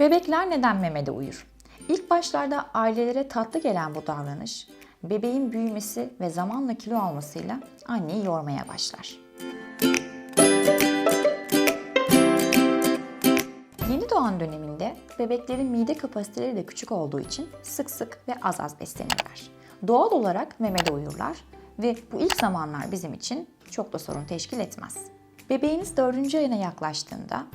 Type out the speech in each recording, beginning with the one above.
Bebekler neden memede uyur? İlk başlarda ailelere tatlı gelen bu davranış, bebeğin büyümesi ve zamanla kilo almasıyla anneyi yormaya başlar. Yeni doğan döneminde bebeklerin mide kapasiteleri de küçük olduğu için sık sık ve az az beslenirler. Doğal olarak memede uyurlar ve bu ilk zamanlar bizim için çok da sorun teşkil etmez. Bebeğiniz 4. ayına yaklaştığında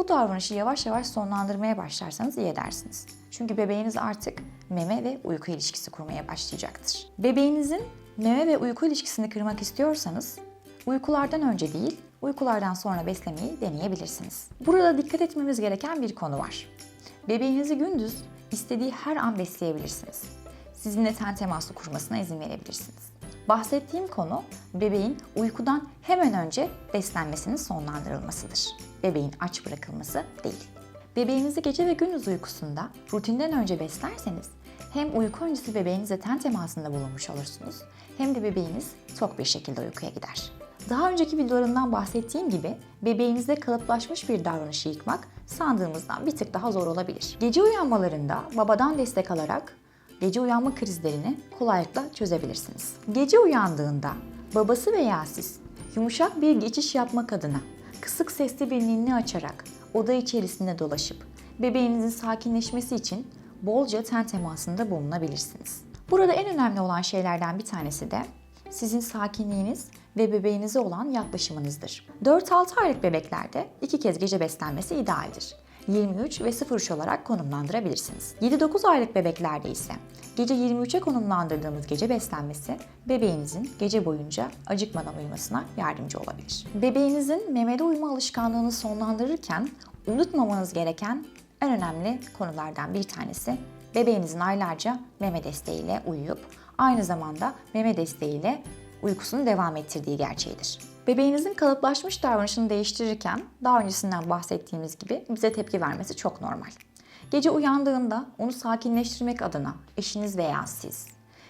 bu davranışı yavaş yavaş sonlandırmaya başlarsanız iyi edersiniz. Çünkü bebeğiniz artık meme ve uyku ilişkisi kurmaya başlayacaktır. Bebeğinizin meme ve uyku ilişkisini kırmak istiyorsanız uykulardan önce değil, uykulardan sonra beslemeyi deneyebilirsiniz. Burada dikkat etmemiz gereken bir konu var. Bebeğinizi gündüz istediği her an besleyebilirsiniz. Sizinle ten teması kurmasına izin verebilirsiniz. Bahsettiğim konu bebeğin uykudan hemen önce beslenmesinin sonlandırılmasıdır. Bebeğin aç bırakılması değil. Bebeğinizi gece ve gündüz uykusunda rutinden önce beslerseniz hem uyku öncesi bebeğinize ten temasında bulunmuş olursunuz hem de bebeğiniz tok bir şekilde uykuya gider. Daha önceki videolarımdan bahsettiğim gibi bebeğinizde kalıplaşmış bir davranışı yıkmak sandığımızdan bir tık daha zor olabilir. Gece uyanmalarında babadan destek alarak gece uyanma krizlerini kolaylıkla çözebilirsiniz. Gece uyandığında babası veya siz yumuşak bir geçiş yapmak adına kısık sesli bir ninni açarak oda içerisinde dolaşıp bebeğinizin sakinleşmesi için bolca ten temasında bulunabilirsiniz. Burada en önemli olan şeylerden bir tanesi de sizin sakinliğiniz ve bebeğinize olan yaklaşımınızdır. 4-6 aylık bebeklerde iki kez gece beslenmesi idealdir. 23 ve 03 olarak konumlandırabilirsiniz. 7-9 aylık bebeklerde ise gece 23'e konumlandırdığımız gece beslenmesi bebeğinizin gece boyunca acıkmadan uyumasına yardımcı olabilir. Bebeğinizin memede uyuma alışkanlığını sonlandırırken unutmamanız gereken en önemli konulardan bir tanesi bebeğinizin aylarca meme desteğiyle uyuyup aynı zamanda meme desteğiyle uykusunu devam ettirdiği gerçeğidir. Bebeğinizin kalıplaşmış davranışını değiştirirken daha öncesinden bahsettiğimiz gibi bize tepki vermesi çok normal. Gece uyandığında onu sakinleştirmek adına eşiniz veya siz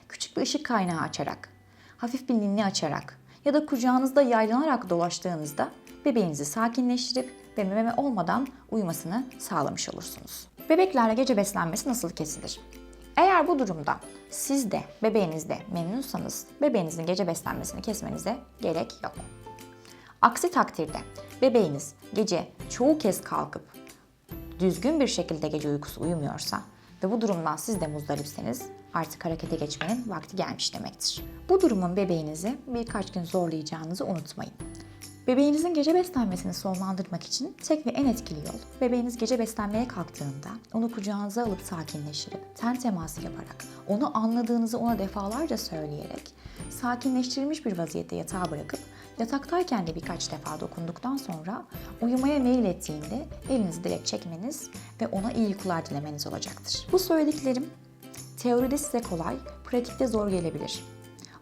küçük bir ışık kaynağı açarak, hafif bir ninni açarak ya da kucağınızda yaylanarak dolaştığınızda bebeğinizi sakinleştirip ve meme olmadan uyumasını sağlamış olursunuz. Bebeklerle gece beslenmesi nasıl kesilir? Eğer bu durumda siz de bebeğiniz de memnunsanız bebeğinizin gece beslenmesini kesmenize gerek yok. Aksi takdirde bebeğiniz gece çoğu kez kalkıp düzgün bir şekilde gece uykusu uyumuyorsa ve bu durumdan siz de muzdaripseniz artık harekete geçmenin vakti gelmiş demektir. Bu durumun bebeğinizi birkaç gün zorlayacağınızı unutmayın. Bebeğinizin gece beslenmesini sonlandırmak için tek ve en etkili yol, bebeğiniz gece beslenmeye kalktığında onu kucağınıza alıp sakinleştirip, ten teması yaparak, onu anladığınızı ona defalarca söyleyerek, sakinleştirilmiş bir vaziyette yatağa bırakıp, yataktayken de birkaç defa dokunduktan sonra uyumaya meyil ettiğinde elinizi direkt çekmeniz ve ona iyi uykular dilemeniz olacaktır. Bu söylediklerim teoride size kolay, pratikte zor gelebilir.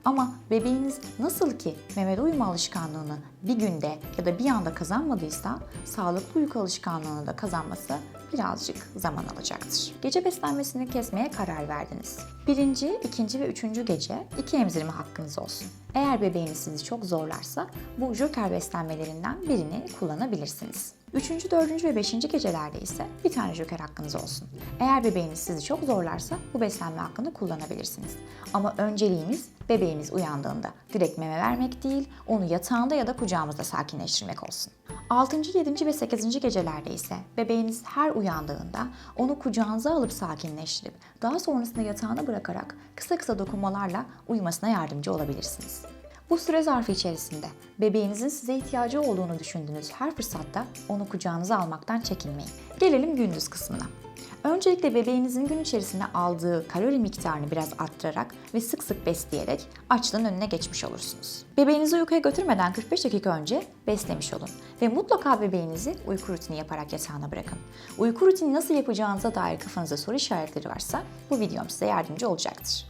Ama bebeğiniz nasıl ki memede uyuma alışkanlığını bir günde ya da bir anda kazanmadıysa sağlıklı uyku alışkanlığını da kazanması birazcık zaman alacaktır. Gece beslenmesini kesmeye karar verdiniz. Birinci, ikinci ve üçüncü gece iki emzirme hakkınız olsun. Eğer bebeğiniz sizi çok zorlarsa bu joker beslenmelerinden birini kullanabilirsiniz. Üçüncü, dördüncü ve beşinci gecelerde ise bir tane joker hakkınız olsun. Eğer bebeğiniz sizi çok zorlarsa bu beslenme hakkını kullanabilirsiniz. Ama önceliğimiz bebeğimiz uyandığında direkt meme vermek değil, onu yatağında ya da kucağımızda sakinleştirmek olsun. 6. 7. ve 8. gecelerde ise bebeğiniz her uyandığında onu kucağınıza alıp sakinleştirip daha sonrasında yatağına bırakarak kısa kısa dokunmalarla uyumasına yardımcı olabilirsiniz. Bu süre zarfı içerisinde bebeğinizin size ihtiyacı olduğunu düşündüğünüz her fırsatta onu kucağınıza almaktan çekinmeyin. Gelelim gündüz kısmına. Öncelikle bebeğinizin gün içerisinde aldığı kalori miktarını biraz arttırarak ve sık sık besleyerek açlığın önüne geçmiş olursunuz. Bebeğinizi uykuya götürmeden 45 dakika önce beslemiş olun ve mutlaka bebeğinizi uyku rutini yaparak yatağına bırakın. Uyku rutini nasıl yapacağınıza dair kafanızda soru işaretleri varsa bu videom size yardımcı olacaktır.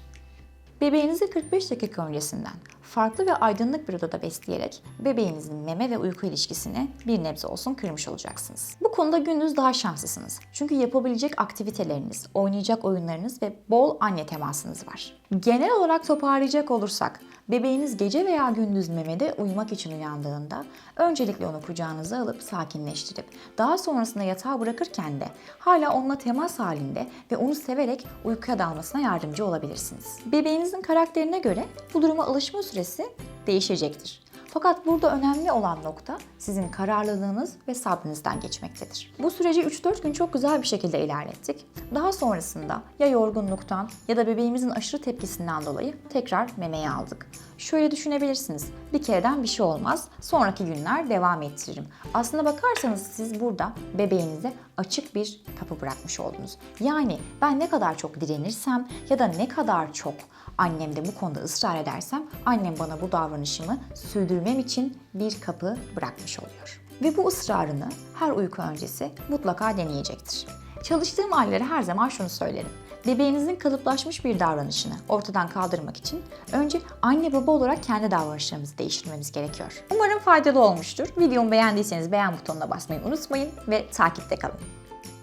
Bebeğinizi 45 dakika öncesinden farklı ve aydınlık bir odada besleyerek bebeğinizin meme ve uyku ilişkisini bir nebze olsun kırmış olacaksınız. Bu konuda gündüz daha şanslısınız. Çünkü yapabilecek aktiviteleriniz, oynayacak oyunlarınız ve bol anne temasınız var. Genel olarak toparlayacak olursak Bebeğiniz gece veya gündüz memede uyumak için uyandığında öncelikle onu kucağınıza alıp sakinleştirip daha sonrasında yatağa bırakırken de hala onunla temas halinde ve onu severek uykuya dalmasına yardımcı olabilirsiniz. Bebeğinizin karakterine göre bu duruma alışma süresi değişecektir. Fakat burada önemli olan nokta sizin kararlılığınız ve sabrınızdan geçmektedir. Bu süreci 3-4 gün çok güzel bir şekilde ilerlettik. Daha sonrasında ya yorgunluktan ya da bebeğimizin aşırı tepkisinden dolayı tekrar memeye aldık. Şöyle düşünebilirsiniz. Bir kereden bir şey olmaz. Sonraki günler devam ettiririm. Aslına bakarsanız siz burada bebeğinize açık bir kapı bırakmış oldunuz. Yani ben ne kadar çok direnirsem ya da ne kadar çok annem de bu konuda ısrar edersem annem bana bu davranışımı sürdürmem için bir kapı bırakmış oluyor. Ve bu ısrarını her uyku öncesi mutlaka deneyecektir. Çalıştığım ailelere her zaman şunu söylerim. Bebeğinizin kalıplaşmış bir davranışını ortadan kaldırmak için önce anne baba olarak kendi davranışlarımızı değiştirmemiz gerekiyor. Umarım faydalı olmuştur. Videomu beğendiyseniz beğen butonuna basmayı unutmayın ve takipte kalın.